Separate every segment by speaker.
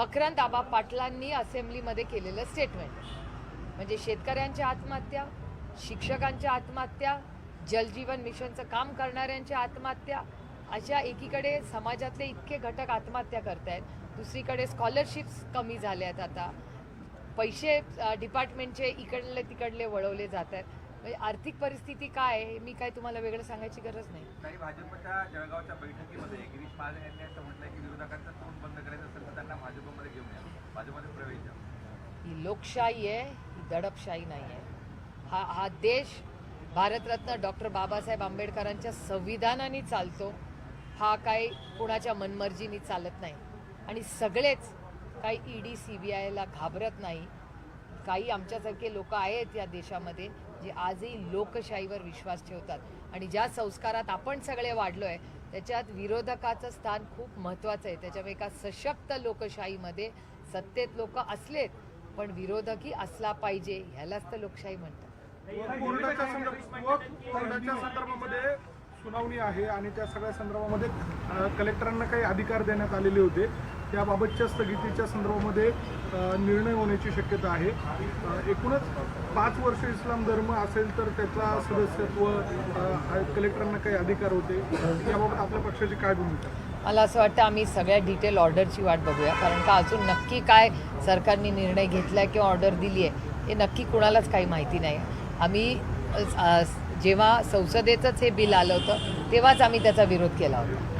Speaker 1: मकरंद आबा पाटलांनी असेंब्लीमध्ये केलेलं स्टेटमेंट म्हणजे शेतकऱ्यांच्या आत्महत्या शिक्षकांच्या आत्महत्या जलजीवन मिशनचं काम करणाऱ्यांच्या आत्महत्या अशा एकीकडे समाजातले इतके घटक आत्महत्या करतायत. दुसरीकडे स्कॉलरशिप्स कमी झाल्या आहेत आता. पैसे डिपार्टमेंटचे इकडले तिकडले वळवले जात आहेत म्हणजे आर्थिक परिस्थिती काय आहे मी काय तुम्हाला वेगळं सांगायची गरज नाही.
Speaker 2: भाजपच्या जळगावच्या बैठकीमध्ये गिरीश महाजन यांनी असं म्हटलंय की विरोधकांचं तोंड बंद करायचं असेल तर त्यांना भाजपमध्ये घेऊन या. भाजपमध्ये प्रवेश द्या.
Speaker 1: ही लोकशाही आहे ही दडपशाही नाही आहे. हा हा देश भारतरत्न डॉक्टर बाबासाहेब आंबेडकरांच्या संविधानाने चालतो हा काही कोणाच्या मनमर्जीनी चालत नाही. आणि सगळेच काही ईडी सी बी आयला घाबरत नाही. काही आमच्यासारखे लोक आहेत या देशामध्ये जे आजही लोकशाहीवर विश्वास ठेवतात. आणि ज्या संस्कारात आपण सगळे वाढलो आहे त्याच्यात विरोधकाचं स्थान खूप महत्त्वाचं आहे. त्याच्यामुळे एका सशक्त लोकशाहीमध्ये सत्तेत लोक असलेत पण विरोधकही असला पाहिजे ह्यालाच तर लोकशाही म्हणतात.
Speaker 3: संदर्भामध्ये सुनावणी आहे आणि त्या सगळ्या संदर्भामध्ये कलेक्टरांना काही अधिकार देण्यात आलेले होते. त्याबाबतच्या स्थगितीच्या संदर्भामध्ये निर्णय होण्याची शक्यता आहे. एकूणच पाच वर्ष इस्लाम धर्म असेल तर त्याचा सदस्यत्व कलेक्टरांना काही अधिकार होते. याबाबत आपल्या पक्षाची काय भूमिका?
Speaker 1: मला असं वाटतं आम्ही सगळ्या डिटेल ऑर्डरची वाट बघूया. कारण का अजून नक्की काय सरकारने निर्णय घेतला किंवा ऑर्डर दिली आहे हे नक्की कुणालाच काही माहिती नाही. आम्ही जेव्हा संसदेचंच हे बिल आलं होतं तेव्हाच आम्ही त्याचा विरोध केला होता.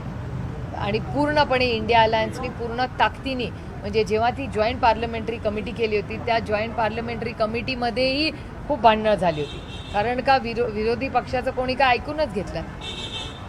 Speaker 1: आणि पूर्णपणे इंडिया अलायन्सनी पूर्ण ताकदीने म्हणजे जेव्हा ती जॉईंट पार्लमेंटरी कमिटी केली होती त्या जॉईंट पार्लमेंटरी कमिटीमध्येही खूप भांडणं झाली होती. कारण का विरो विरोधी पक्षाचं कोणी काय ऐकूनच घेतलं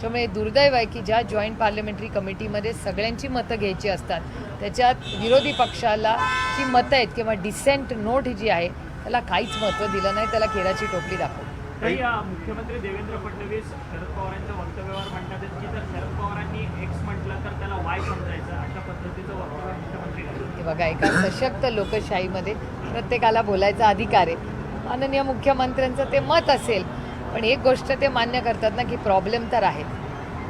Speaker 1: त्यामुळे दुर्दैव आहे की ज्या जॉईंट पार्लमेंटरी कमिटीमध्ये सगळ्यांची मतं घ्यायची असतात त्याच्यात विरोधी पक्षाला जी मतं आहेत किंवा डिसेंट नोट जी आहे त्याला काहीच महत्त्व दिलं नाही त्याला केराची टोपली दाखवली.
Speaker 4: मुख्यमंत्री देवेंद्र फडणवीस शरद पवारांच्या वक्तव्यावर म्हणतात की जर शरद पवारांनी एक्स म्हटलं तर त्याला वाय समजायचं अशा पद्धतीचं वक्तव्य मुख्यमंत्री करतात.
Speaker 1: हे बघा एका सशक्त लोकशाहीमध्ये प्रत्येकाला बोलायचा अधिकार आहे. माननीय मुख्यमंत्र्यांचं ते मत असेल पण एक गोष्ट ते मान्य करतात ना की प्रॉब्लेम तर आहेत.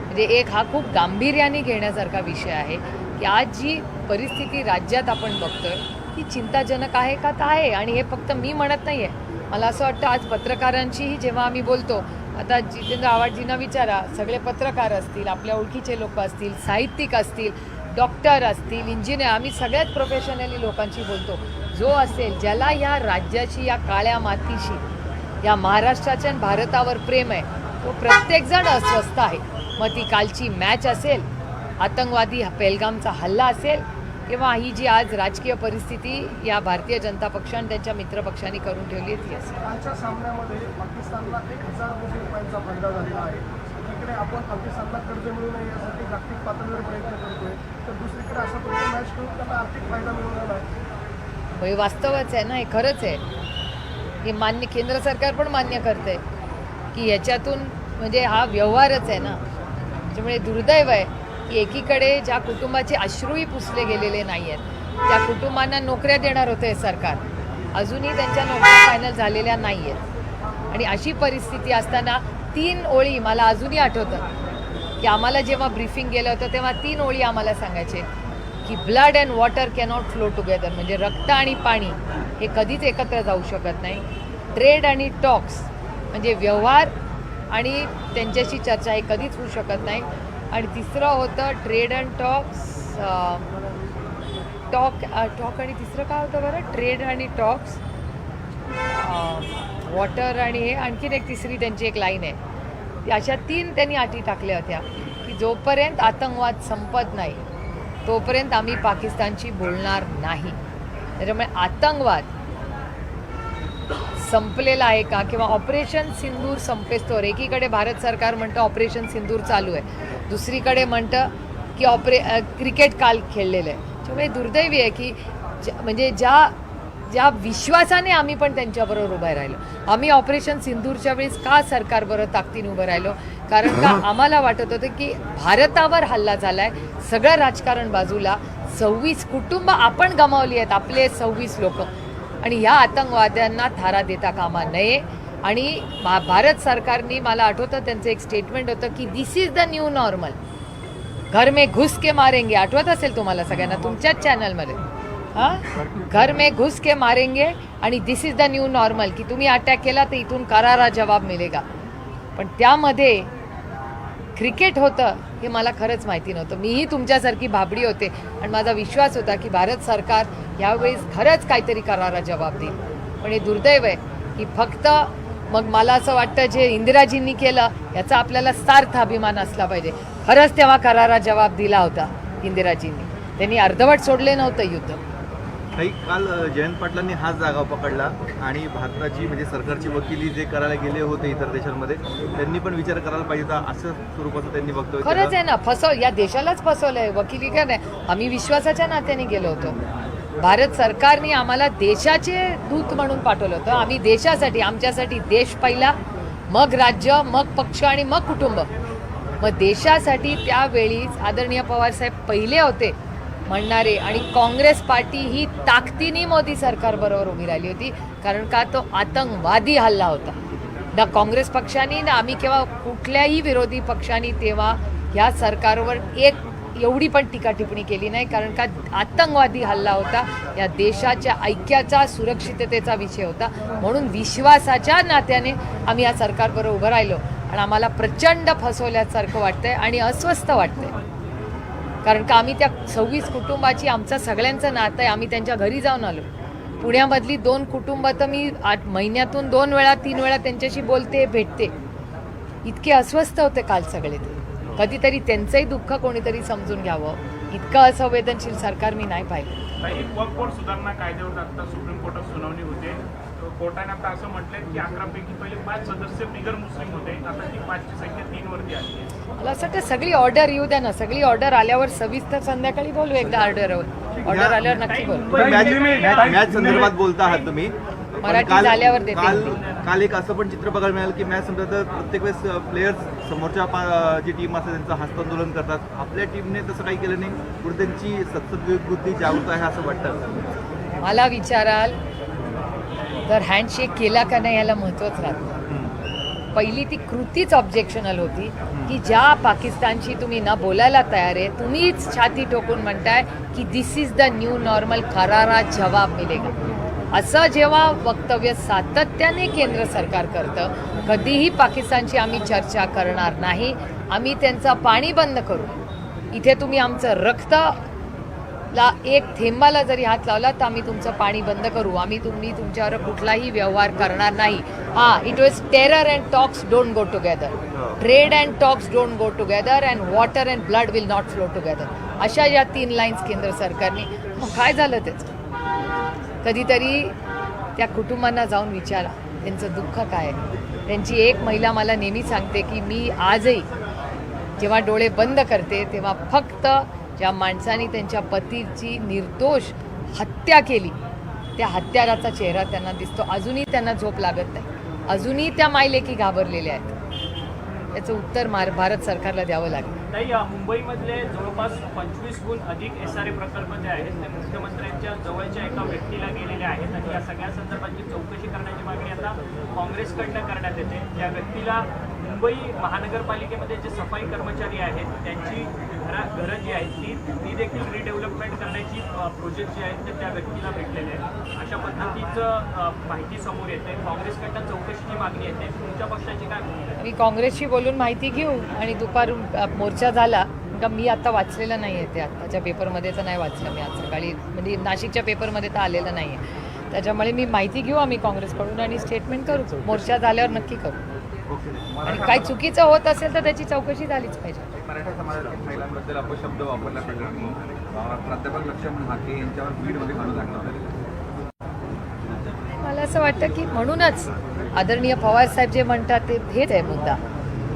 Speaker 1: म्हणजे एक हा खूप गांभीर्याने घेण्यासारखा विषय आहे की आज जी परिस्थिती राज्यात आपण बघतोय ती चिंताजनक आहे का तर आहे आणि हे फक्त मी म्हणत नाही आहे मला असं वाटतं आज पत्रकारांशीही जेव्हा आम्ही बोलतो आता जितेंद्र आव्हाडजींना विचारा सगळे पत्रकार असतील आपल्या ओळखीचे लोक असतील साहित्यिक असतील डॉक्टर असतील इंजिनियर आम्ही सगळ्यात प्रोफेशनली लोकांशी बोलतो. जो असेल ज्याला या राज्याची या काळ्या मातीशी या महाराष्ट्राच्या आणि भारतावर प्रेम आहे तो प्रत्येकजण अस्वस्थ आहे. मग ती कालची मॅच असेल आतंकवादी पेलगामचा हल्ला असेल किंवा ही जी आज राजकीय परिस्थिती या भारतीय जनता पक्ष आणि त्यांच्या मित्रपक्षांनी करून ठेवली ती असेल.
Speaker 3: कालच्या सामन्यामध्ये पाकिस्तानला एक हजार कोटी रुपयांचा फायदा झालेला आहे. एकीकडे आपण पाकिस्तानला कर्ज मिळू नये यासाठी जागतिक पातळीवर प्रयत्न करतोय. तर दुसरीकडे अशा प्रकारे मॅच आर्थिक फायदा मिळून राहिला आहे
Speaker 1: हो, हे वास्तवच आहे ना हे खरंच आहे. हे मान्य केंद्र सरकार पण मान्य करते की याच्यातून म्हणजे हा व्यवहारच आहे ना. त्याच्यामुळे दुर्दैव आहे की एकीकडे ज्या कुटुंबाचे अश्रूही पुसले गेलेले नाही आहेत त्या कुटुंबांना नोकऱ्या देणार होते हे सरकार. अजूनही त्यांच्या नोकऱ्या फायनल झालेल्या नाही आहेत आणि अशी परिस्थिती असताना तीन ओळी मला अजूनही आठवतं की आम्हाला जेव्हा ब्रीफिंग गेलं होतं तेव्हा तीन ओळी आम्हाला सांगायचे की blood and water cannot flow together म्हणजे रक्त आणि पाणी हे कधीच एकत्र जाऊ शकत नाही. ट्रेड आणि टॉक्स म्हणजे व्यवहार आणि त्यांच्याशी चर्चा हे कधीच होऊ शकत नाही. आणि तिसरं होतं trade and talks talk talk आणि तिसरं काय होतं बरं? ट्रेड आणि टॉक्स वॉटर आणि हे आणखीन एक तिसरी त्यांची एक लाईन आहे. अशा तीन त्यांनी अटी टाकल्या होत्या की जोपर्यंत आतंकवाद संपत नाही तोपर्यंत आम्ही पाकिस्तानशी बोलणार नाही. त्याच्यामुळे आतंकवाद संपलेला आहे का? किंवा ऑपरेशन सिंदूर संपेस्तोवर? एकीकडे भारत सरकार म्हणतं ऑपरेशन सिंदूर चालू आहे. दुसरीकडे म्हणतं की ऑपरे क्रिकेट काल खेळलेलं आहे. त्यामुळे दुर्दैवी आहे की ज्या- म्हणजे ज्या ज्या विश्वासाने आम्ही पण त्यांच्याबरोबर उभं राहिलो. आम्ही ऑपरेशन सिंदूरच्या वेळेस का सरकारबरोबर ताकदीने उभं राहिलो? कारण का आम्हाला वाटत होतं की भारतावर हल्ला झालाय सगळं राजकारण बाजूला सव्वीस कुटुंब आपण गमावली आहेत आपले सव्वीस लोक. आणि ह्या आतंकवाद्यांना थारा देता कामा नये. आणि भा- भारत सरकारने मला आठवतं त्यांचं एक स्टेटमेंट होतं की this is the new normal घर में घुस के मारेंगे. आठवत असेल तुम्हाला सगळ्यांना? तुमच्याच चॅनलमध्ये हां? घर में घुस के मारेंगे आणि this is the new normal की तुम्ही अटॅक केला तर इथून करारा जवाब मिळेगा पण त्यामध्ये क्रिकेट होतं हे मला खरंच माहिती नव्हतं. मीही तुमच्यासारखी भाबडी होते आणि माझा विश्वास होता की भारत सरकार यावेळेस खरंच काहीतरी करारा जवाब देईल. पण हे दुर्दैव आहे की फक्त मग मला असं वाटतं जे इंदिराजींनी केलं याचा आपल्याला सार्थ अभिमान असला पाहिजे. खरंच तेव्हा करारा जवाब दिला होता इंदिराजींनी. त्यांनी अर्धवट सोडले नव्हतं युद्ध.
Speaker 5: काही काल जयंत पाटलांनी हाच जागा पकडला आणि भारताची म्हणजे सरकारची वकिली जे करायला गेले होते इतर देशांमध्ये त्यांनी पण विचार करायला पाहिजे होता असं स्वरूपाचं त्यांनी वक्तव्य
Speaker 1: खरंच आहे ना फसव या देशालाच फसवलंय वकिली का नाही. आम्ही विश्वासाच्या नात्याने गेलो होतो. भारत सरकारने आम्हाला देशाचे दूत म्हणून पाठवलं होतं. आम्ही देशासाठी आमच्यासाठी देश पहिला मग राज्य मग पक्ष आणि मग कुटुंब. मग देशासाठी त्यावेळीच आदरणीय पवारसाहेब पहिले होते. म्हणणारे आणि काँग्रेस पार्टी ही ताकदीने मोदी सरकारबरोबर उभी राहिली होती कारण का तो आतंकवादी हल्ला होता. ना काँग्रेस पक्षाने ना आम्ही केव्हा कुठल्याही विरोधी पक्षाने तेव्हा ह्या सरकारवर एक एवढी पण टीका टिप्पणी केली नाही कारण का आतंकवादी हल्ला होता. या देशाच्या ऐक्याचा सुरक्षिततेचा विषय होता. म्हणून विश्वासाच्या नात्याने आम्ही या सरकारबरोबर उभं राहिलो. आणि आम्हाला प्रचंड फसवल्यासारखं वाटतंय आणि अस्वस्थ वाटतंय. कारण का आम्ही त्या सव्वीस कुटुंबाची आमचं सगळ्यांचं नातं आहे आम्ही त्यांच्या घरी जाऊन आलो. पुण्यामधली दोन कुटुंब तर मी आठ महिन्यातून दोन वेळा तीन वेळा त्यांच्याशी बोलते भेटते. इतके अस्वस्थ होते काल सगळे ते. कधीतरी त्यांचंही दुःख कोणीतरी समजून घ्यावं. इतकं असंवेदनशील सरकार मी नाही पाहिलं.
Speaker 6: सुधारणा कायद्यावर सुप्रीम कोर्टात सुनावणी होते. कोर्टाने आता असं म्हटलंय की अकरापैकी पहिले पाच सदस्य बिगर मुस्लिम होते. आता ती पाचची संख्या तीन वरती आली
Speaker 1: मला असं वाटतं सगळी ऑर्डर येऊ द्या ना. सगळी ऑर्डर आल्यावर सविस्तर संध्याकाळी बोलू एकदा ऑर्डरवर ऑर्डर आल्यावर नक्की बोलू.
Speaker 5: मॅच संदर्भात बोलता आहात तुम्ही.
Speaker 1: मराठी
Speaker 5: काल-
Speaker 1: झाल्यावर देते.
Speaker 5: काल काल एक असं पण चित्र बघायला मिळालं की मॅच संपलं तर प्रत्येक वेळेस प्लेयर्स समोरच्या जी टीम असते त्यांचं हस्तांदोलन करतात. आपल्या टीमने तसं काही केलं नाही. पुढे त्यांची सतत बुद्धी जागृत आहे असं वाटतं.
Speaker 1: मला विचाराल तर हँडशेक केला का नाही याला महत्त्वच राहतं पहिली ती कृतीच ऑब्जेक्शनल होती की ज्या पाकिस्तानशी तुम्ही न बोलायला तयार आहे तुम्हीच छाती टोकून म्हणताय की this is the new normal करारा जवाब मिलेगा. असं जेव्हा वक्तव्य सातत्याने केंद्र सरकार करतं कधीही पाकिस्तानची आम्ही चर्चा करणार नाही आम्ही त्यांचं पाणी बंद करू. इथे तुम्ही आमचं रक्त ला एक थेंबाला जरी हात लावला तर आम्ही तुमचं पाणी बंद करू. आम्ही तुम्ही तुमच्यावर कुठलाही व्यवहार करणार नाही. हा it was terror and talks don't go together trade and talks don't go together and water and blood will not flow together अशा या तीन लाईन्स केंद्र सरकारने. मग काय झालं त्याचं कधीतरी त्या कुटुंबांना जाऊन विचारा. त्यांचं दुःख काय आहे? त्यांची एक महिला मला नेहमी सांगते की मी आजही जेव्हा डोळे बंद करते तेव्हा फक्त ज्या माणसाने त्यांच्या पतीची निर्दोष हत्या केली त्या हत्याराचा चेहरा त्यांना दिसतो. अजूनही त्यांना झोप लागत नाही. अजूनही त्या मायलेकी घाबरलेल्या आहेत. याचं उत्तर मार भारत सरकारला द्यावं लागेल.
Speaker 4: नाही मुंबईमधले जवळपास पंचवीसहून अधिक एस आर ए प्रकल्प जे आहेत. ते मुख्यमंत्र्यांच्या जवळच्या एका व्यक्तीला गेलेले आहेत. आणि या सगळ्या संदर्भाची चौकशी करण्याची मागणी आता काँग्रेसकडनं करण्यात येते. या व्यक्तीला मुंबई महानगरपालिकेमध्ये जे सफाई कर्मचारी आहेत त्यांची घरा घरं जी आहेत ती ती देखील रिडेव्हलपमेंट करण्याची प्रोजेक्ट जे आहेत ते त्या व्यक्तीला भेटलेले आहेत. अशा पद्धतीचं माहिती समोर येते. काँग्रेसकडनं चौकशीची मागणी येते. तुमच्या पक्षाची काय भूमिका
Speaker 1: काँग्रेसशी बोलून माहिती घेऊ आणि दुपारून मोर्चा झाला. का मी आता वाचलेलं नाही आहे ते. आत्ताच्या पेपरमध्ये तर नाही वाचलं मी. आज सकाळी म्हणजे नाशिकच्या पेपरमध्ये तर आलेलं नाही आहे. त्याच्यामुळे मी माहिती घेऊ आम्ही काँग्रेसकडून आणि स्टेटमेंट करू. मोर्चा झाल्यावर नक्की करू. आणि काही चुकीचं होत असेल तर त्याची चौकशी झालीच पाहिजे.
Speaker 2: मराठा समाजातील महिलांबद्दल अपशब्द वापरल्या प्रकरणी अं, प्राध्यापक लक्ष्मण हाके यांच्यावर बीडमध्ये गुन्हा दाखल झाला
Speaker 1: मला असं वाटतं की म्हणूनच आदरणीय पवारसाहेब जे म्हणतात ते हेच आहे मुद्दा.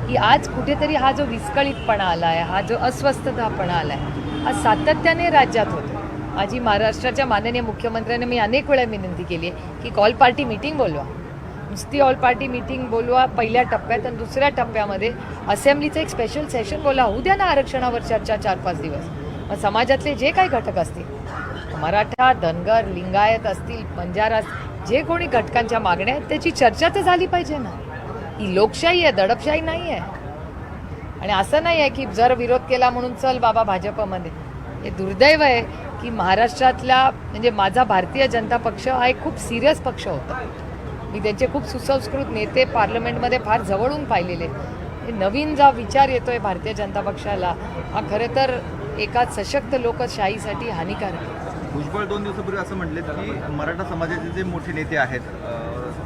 Speaker 1: की आज कुठेतरी हा जो विस्कळीतपणा आला आहे हा जो अस्वस्थतापणा आला आहे हा सातत्याने राज्यात होतो माझी महाराष्ट्राच्या माननीय मुख्यमंत्र्यांनी मी अनेक वेळा विनंती केली आहे की कॉल पार्टी मिटिंग बोलवा. नुसती ऑल पार्टी मिटिंग बोलवा पहिल्या टप्प्यात आणि दुसऱ्या टप्प्यामध्ये असेंब्लीचं एक स्पेशल सेशन बोला होऊ द्या ना आरक्षणावर चर्चा चार पाच दिवस. मग समाजातले जे काही घटक असतील मराठा धनगर लिंगायत असतील बंजारा जे कोणी घटकांच्या मागण्या आहेत त्याची चर्चा तर झाली पाहिजे ना. ही लोकशाही आहे दडपशाही नाही आहे. आणि असं नाही आहे की जर विरोध केला म्हणून चल बाबा भाजपमध्ये. हे दुर्दैव आहे की महाराष्ट्रातला म्हणजे माझा भारतीय जनता पक्ष हा एक खूप सिरियस पक्ष होता. मी त्यांचे खूप सुसंस्कृत नेते पार्लमेंटमध्ये फार जवळून पाहिलेले हे नवीन जो विचार येतोय भारतीय जनता पक्षाला हा खरं तर एका सशक्त लोकशाहीसाठी हानिकारक आहे.
Speaker 5: भुजबळ दोन दिवसापूर्वी असं म्हटलेत की मराठा समाजाचे जे मोठे नेते आहेत अ,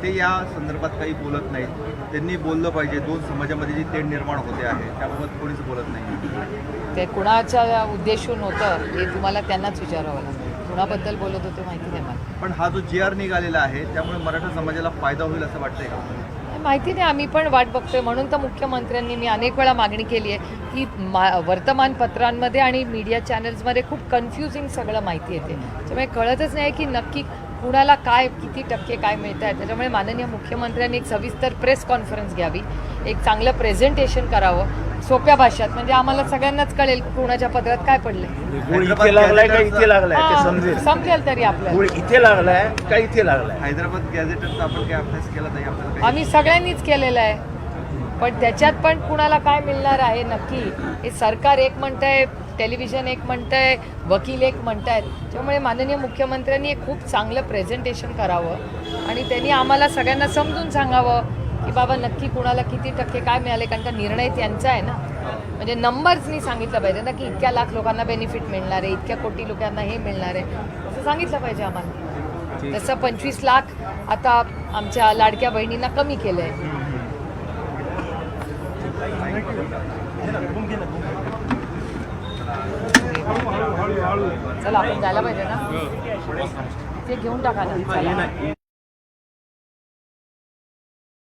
Speaker 5: ते या संदर्भात काही बोलत नाहीत. त्यांनी बोललं पाहिजे. दोन समाजामध्ये जी तेढ निर्माण होते आहे त्याबाबत कोणीच बोलत नाही.
Speaker 1: ते कुणाच्या उद्देशून होतं हे तुम्हाला त्यांनाच विचारावं लागेल. कुणाबद्दल बोलत होते माहिती
Speaker 5: पण हा जो जी आर निघालेला आहे त्यामुळे मराठा समाजाला फायदा होईल असं वाटतंय का?
Speaker 1: माहिती नाही आम्ही पण वाट बघतोय. म्हणून तर मुख्यमंत्र्यांनी मी अनेक वेळा मागणी केली आहे की मा वर्तमानपत्रांमध्ये आणि मीडिया चॅनल्समध्ये खूप कन्फ्युजिंग सगळं माहिती येते. त्यामुळे कळतच नाही की नक्की कुणाला काय किती टक्के काय मिळत आहे. त्याच्यामुळे माननीय मुख्यमंत्र्यांनी एक सविस्तर प्रेस कॉन्फरन्स घ्यावी एक चांगलं प्रेझेंटेशन करावं. सोप्या भाषेत. म्हणजे आम्हाला सगळ्यांनाच कळेल कुणाच्या पदरात काय पडलंय.
Speaker 7: गुळ इथे लागलाय का इथे लागलाय? ते समजेल.
Speaker 1: समजेल तरी आपल्याला.
Speaker 7: गुळ इथे लागलाय का इथे लागलाय?
Speaker 5: हैदराबाद गॅझेटरचा आपण काही अभ्यास केला नाही आपल्याला काही
Speaker 1: आम्ही सगळ्यांनीच केलेलं आहे. पण त्याच्यात पण कुणाला काय मिळणार आहे नक्की? हे सरकार एक म्हणतंय टेलिव्हिजन एक म्हणतंय वकील एक म्हणतायत. त्यामुळे माननीय मुख्यमंत्र्यांनी एक खूप चांगलं प्रेझेंटेशन करावं. आणि त्यांनी आम्हाला सगळ्यांना समजून सांगावं. की बाबा नक्की कुणाला किती टक्के काय मिळाले? कारण का निर्णय त्यांचा आहे ना. म्हणजे नंबर्सनी सांगितलं पाहिजे ना की इतक्या लाख लोकांना बेनिफिट मिळणार आहे इतक्या कोटी लोकांना हे मिळणार आहे. असं सांगितलं पाहिजे आम्हाला. तसं पंचवीस लाख आता आमच्या लाडक्या बहिणींना कमी केलं आहे चला आपण जायला पाहिजे ना. ते घेऊन टाका ना.